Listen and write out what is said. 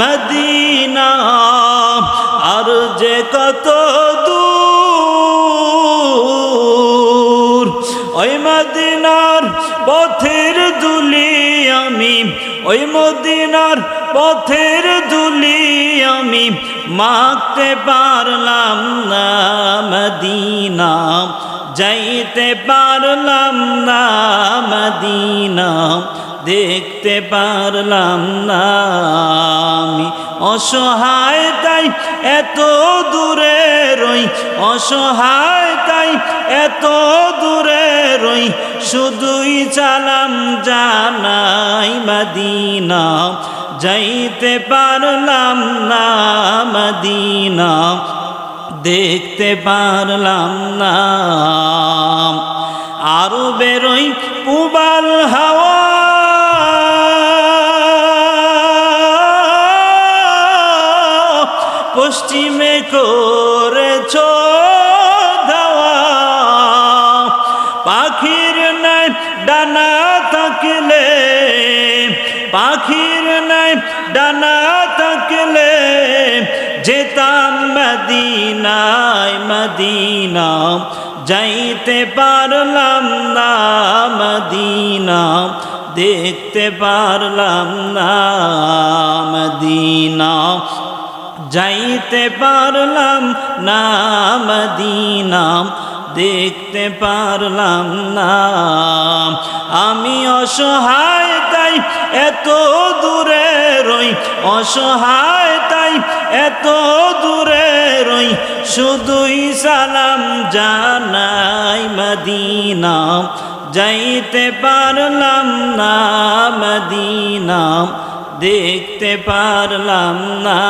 Medina, আর যে কত দূর, ওই মদিনার পথের দুলি আমি, ওই মদিনার পথের দুলি আমি মাখতে পারলাম না মদিনা, যাইতে পারলাম না মদিনা, দেখতে পারলাম না অসহায় তাই এত দূরে রই, অসহায় তাই এত দূরে রই, শুধুই চালাম জানাই মদিনা, যাইতে পারলাম না মদিনা, দেখতে পারলাম না। আরও বেরোই পুবাল পশ্চিমে করেছ ধাওয়া। পাখির নাই ডানা থাকলে, পাখির নাই ডানা থাকলে, যেতাম মদিনায় মদিনা, যাইতে পারলাম না মদিনা, দেখতে পারলাম না মদিনা। যাইতে পারলাম না মদিনা দেখতে পারলাম না। আমি অসহায় তাই এত দূরে রই, অসহায় তাই এত দূরে রই, শুধুই সালাম জানাই মদিনা যাইতে পারলাম না মদিনা দেখতে পারলাম না।